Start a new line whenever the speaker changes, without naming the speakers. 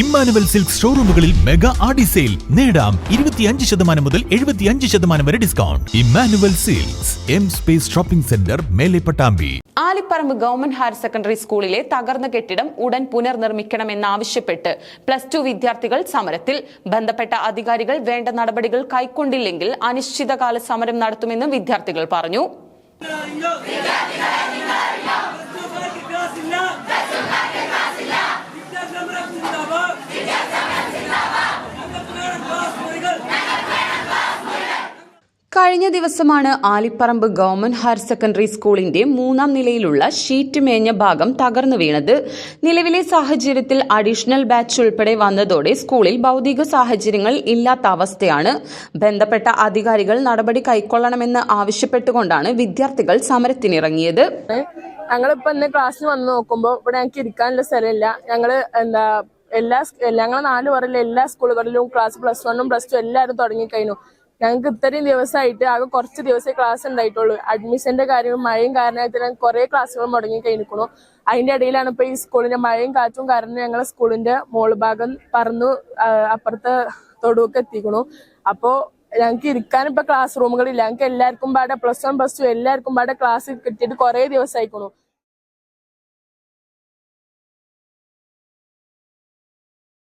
Emmanuel silk ഷോറൂമുകളിൽ mega Aadi sale. നേടാം ഇരുപത്തിയഞ്ച് ശതമാനം മുതൽ എഴുപത്തിയഞ്ച് ശതമാനം വരെ discount Emmanuel silks M space shopping centre Mele Pattambi.
Alipparamba government higher secondary സ്കൂളിലെ തകർന്ന കെട്ടിടം ഉടൻ പുനർനിർമ്മിക്കണമെന്നാവശ്യപ്പെട്ട് പ്ലസ് ടു വിദ്യാർത്ഥികൾ സമരത്തിൽ. ബന്ധപ്പെട്ട അധികാരികൾ വേണ്ട നടപടികൾ കൈക്കൊണ്ടില്ലെങ്കിൽ അനിശ്ചിതകാല സമരം നടത്തുമെന്നും വിദ്യാർത്ഥികൾ പറഞ്ഞു. കഴിഞ്ഞ ദിവസമാണ് ആലിപ്പറമ്പ് ഗവൺമെന്റ് ഹയർ സെക്കൻഡറി സ്കൂളിന്റെ മൂന്നാം നിലയിലുള്ള ഷീറ്റ് മേഞ്ഞ ഭാഗം തകർന്നു വീണത്. നിലവിലെ സാഹചര്യത്തിൽ അഡീഷണൽ ബാച്ച് ഉൾപ്പെടെ വന്നതോടെ സ്കൂളിൽ ഭൗതിക സാഹചര്യങ്ങൾ ഇല്ലാത്ത അവസ്ഥയാണ്. ബന്ധപ്പെട്ട അധികാരികൾ നടപടി കൈക്കൊള്ളണമെന്ന് ആവശ്യപ്പെട്ടുകൊണ്ടാണ് വിദ്യാർത്ഥികൾ സമരത്തിനിറങ്ങിയത്.
ഞങ്ങളിപ്പോ ഇന്ന് ക്ലാസ്സിൽ വന്ന് നോക്കുമ്പോൾ ഇവിടെ ഞങ്ങൾക്ക് ഇരിക്കാനുള്ള സ്ഥലമില്ല. ഞങ്ങൾ എന്താ എല്ലാ ഞങ്ങളെ നാല് പറയിലെ എല്ലാ സ്കൂളുകളിലും ക്ലാസ് പ്ലസ് വണ്ണും പ്ലസ് ടു എല്ലാവരും തുടങ്ങിക്കഴിഞ്ഞു. ഞങ്ങൾക്ക് ഇത്രയും ദിവസമായിട്ട് ആകെ കുറച്ച് ദിവസമേ ക്ലാസ് ഉണ്ടായിട്ടുള്ളൂ. അഡ്മിഷന്റെ കാര്യവും മഴയും കാരണമായിട്ട് ഞങ്ങൾ കുറെ ക്ലാസ്സുകൾ മുടങ്ങി കഴിഞ്ഞിരിക്കണു അതിന്റെ ഇടയിലാണ് ഇപ്പൊ ഈ സ്കൂളിന്റെ മഴയും കാറ്റും കാരണം ഞങ്ങളെ സ്കൂളിന്റെ മോൾ ഭാഗം പറന്നു അപ്പുറത്തെ തൊടുവൊക്കെ എത്തിക്കണു അപ്പോ ഞങ്ങൾക്ക് ഇരിക്കാൻ ഇപ്പൊ ക്ലാസ് റൂമുകളില്ല ഞങ്ങൾക്ക് എല്ലാവർക്കും പാടെ പ്ലസ് വൺ പ്ലസ് ടു എല്ലാവർക്കും പാടെ ക്ലാസ് കിട്ടിയിട്ട് കുറെ ദിവസമായിക്കണു